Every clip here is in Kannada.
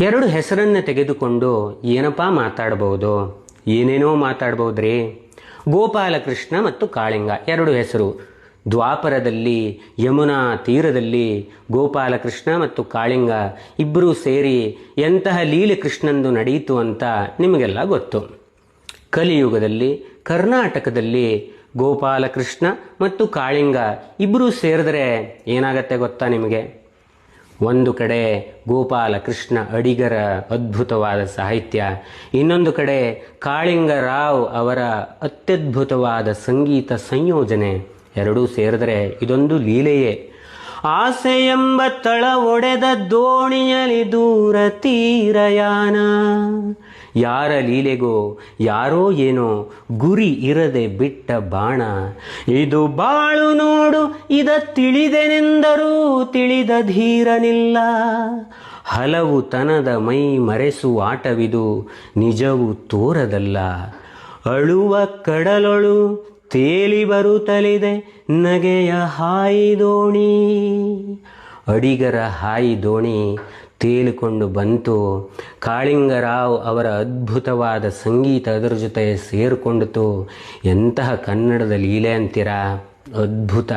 ಎರಡು ಹೆಸರನ್ನು ತೆಗೆದುಕೊಂಡು ಏನಪ್ಪ ಮಾತಾಡಬಹುದು? ಏನೇನೋ ಮಾತಾಡ್ಬೋದ್ರಿ ಗೋಪಾಲಕೃಷ್ಣ ಮತ್ತು ಕಾಳಿಂಗ, ಎರಡು ಹೆಸರು. ದ್ವಾಪರದಲ್ಲಿ, ಯಮುನಾ ತೀರದಲ್ಲಿ ಗೋಪಾಲಕೃಷ್ಣ ಮತ್ತು ಕಾಳಿಂಗ ಇಬ್ಬರೂ ಸೇರಿ ಎಂತಹ ಲೀಲೆ ಕೃಷ್ಣಂದು ನಡೆಯಿತು ಅಂತ ನಿಮಗೆಲ್ಲ ಗೊತ್ತು. ಕಲಿಯುಗದಲ್ಲಿ, ಕರ್ನಾಟಕದಲ್ಲಿ ಗೋಪಾಲಕೃಷ್ಣ ಮತ್ತು ಕಾಳಿಂಗ ಇಬ್ಬರೂ ಸೇರಿದ್ರೆ ಏನಾಗತ್ತೆ ಗೊತ್ತಾ ನಿಮಗೆ? ಒಂದು ಕಡೆ ಗೋಪಾಲಕೃಷ್ಣ ಅಡಿಗರ ಅದ್ಭುತವಾದ ಸಾಹಿತ್ಯ, ಇನ್ನೊಂದು ಕಡೆ ಕಾಳಿಂಗರಾವ್ ಅವರ ಅತ್ಯದ್ಭುತವಾದ ಸಂಗೀತ ಸಂಯೋಜನೆ ಎರಡೂ ಸೇರಿದರೆ ಇದೊಂದು ಲೀಲೆಯೇ. ಆಸೆ ಎಂಬ ತಳ ಒಡೆದ ದೋಣಿಯಲಿ ದೂರ ತೀರಯಾನ. ಯಾರ ಲೀಲೆಗೋ, ಯಾರೋ ಏನೋ ಗುರಿ ಇರದೆ ಬಿಟ್ಟ ಬಾಣ. ಇದು ಬಾಳು ನೋಡು, ಇದ ತಿಳಿದೆನೆಂದರೂ ತಿಳಿದ ಧೀರನಿಲ್ಲ. ಹಲವು ತನದ ಮೈ ಮರೆಸು ಆಟವಿದು ನಿಜವು ತೋರದಲ್ಲ. ಅಳುವ ಕಡಲೊಳು ತೇಲಿ ಬರುತ್ತಲಿದೆ, ನಗೆಯ ಹಾಯಿ ದೋಣಿ. ಅಡಿಗರ ಹಾಯಿ ದೋಣಿ ತೇಲಿಕೊಂಡು ಬಂತು. ಕಾಳಿಂಗರಾವ್ ಅವರ ಅದ್ಭುತವಾದ ಸಂಗೀತ ಅದರ ಜೊತೆ ಸೇರಿಕೊಂಡಿತು. ಎಂತಹ ಕನ್ನಡದ ಲೀಲೆ ಅಂತೀರಾ? ಅದ್ಭುತ.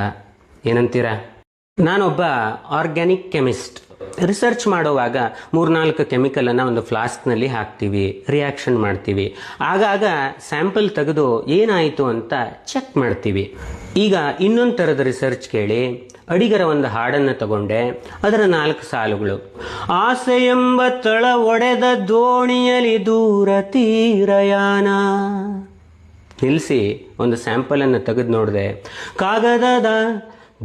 ಏನಂತೀರಾ? ನಾನೊಬ್ಬ ಆರ್ಗ್ಯಾನಿಕ್ ಕೆಮಿಸ್ಟ್. ರಿಸರ್ಚ್ ಮಾಡುವಾಗ ಮೂರ್ನಾಲ್ಕು ಕೆಮಿಕಲನ್ನು ಒಂದು ಫ್ಲಾಸ್ಕ್ನಲ್ಲಿ ಹಾಕ್ತೀವಿ ರಿಯಾಕ್ಷನ್ ಮಾಡ್ತೀವಿ. ಆಗಾಗ ಸ್ಯಾಂಪಲ್ ತೆಗೆದು ಏನಾಯಿತು ಅಂತ ಚೆಕ್ ಮಾಡ್ತೀವಿ. ಈಗ ಇನ್ನೊಂದು ಥರದ ರಿಸರ್ಚ್ ಕೇಳಿ, ಅಡಿಗರ ಒಂದು ಹಾಡನ್ನು ತಗೊಂಡೆ, ಅದರ ನಾಲ್ಕು ಸಾಲುಗಳು. ಆಸೆ ಎಂಬ ತಳ ಒಡೆದ ದೋಣಿಯಲಿ ದೂರ ತೀರಯಾನ. ನಿಲ್ಲಿಸಿ ಒಂದು ಸ್ಯಾಂಪಲನ್ನು ತೆಗೆದು ನೋಡಿದೆ. ಕಾಗದದ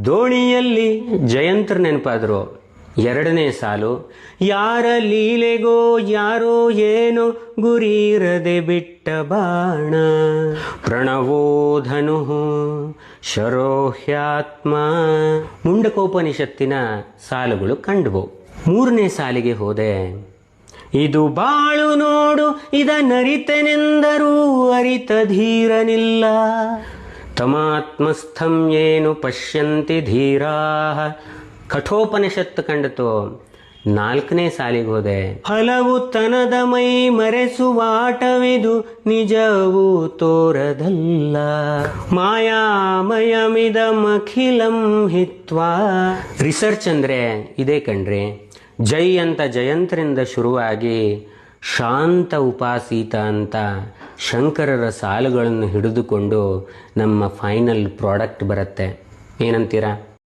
ದೋಣಿಯಲ್ಲಿ ಜಯಂತ್ರ ನೆನಪಾದರು. ಎರಡನೇ ಸಾಲು, ಯಾರ ಲೀಲೆಗೋ ಯಾರೋ ಏನೋ ಗುರಿರದೆ ಬಿಟ್ಟ ಬಾಣ. ಪ್ರಣವೋಧನು ಶರೋಹ್ಯಾತ್ಮ. ಮುಂಡಕೋಪನಿಷತ್ತಿನ ಸಾಲುಗಳು ಕಂಡುವು ಮೂರನೇ ಸಾಲಿಗೆ ಹೋದೆ, ಇದು ಬಾಳು ನೋಡು, ಇದ ನರಿತೆನೆಂದರೂ ಅರಿತ ಧೀರನಿಲ್ಲ. ತಮಾತ್ಮಸ್ಥಂ ಏನು ಪಶ್ಯಂತಿ ಧೀರಾ. ಕಠೋಪನಿಷತ್ತು ಕಂಡಿತು. ನಾಲ್ಕನೇ ಸಾಲಿಗೆ ಹೋದೆ. ಹಲವು ತನದ ಮೈ ಮರೆಸುವ ಆಟವಿದು ನಿಜವೂ ತೋರದಲ್ಲ. ಮಾಯಾಮಯಮಿದಮಖಿಲಂ ಹಿತ್ವಾ. ರಿಸರ್ಚ್ ಅಂದ್ರೆ ಇದೇ ಕಣ್ರಿ. ಜೈ ಅಂತ ಜಯಂತರಿಂದ ಶುರುವಾಗಿ ಶಾಂತ ಉಪಾಸೀತ ಅಂತ ಶಂಕರರ ಸಾಲುಗಳನ್ನು ಹಿಡಿದುಕೊಂಡು ನಮ್ಮ ಫೈನಲ್ ಪ್ರಾಡಕ್ಟ್ ಬರುತ್ತೆ. ಏನಂತೀರಾ?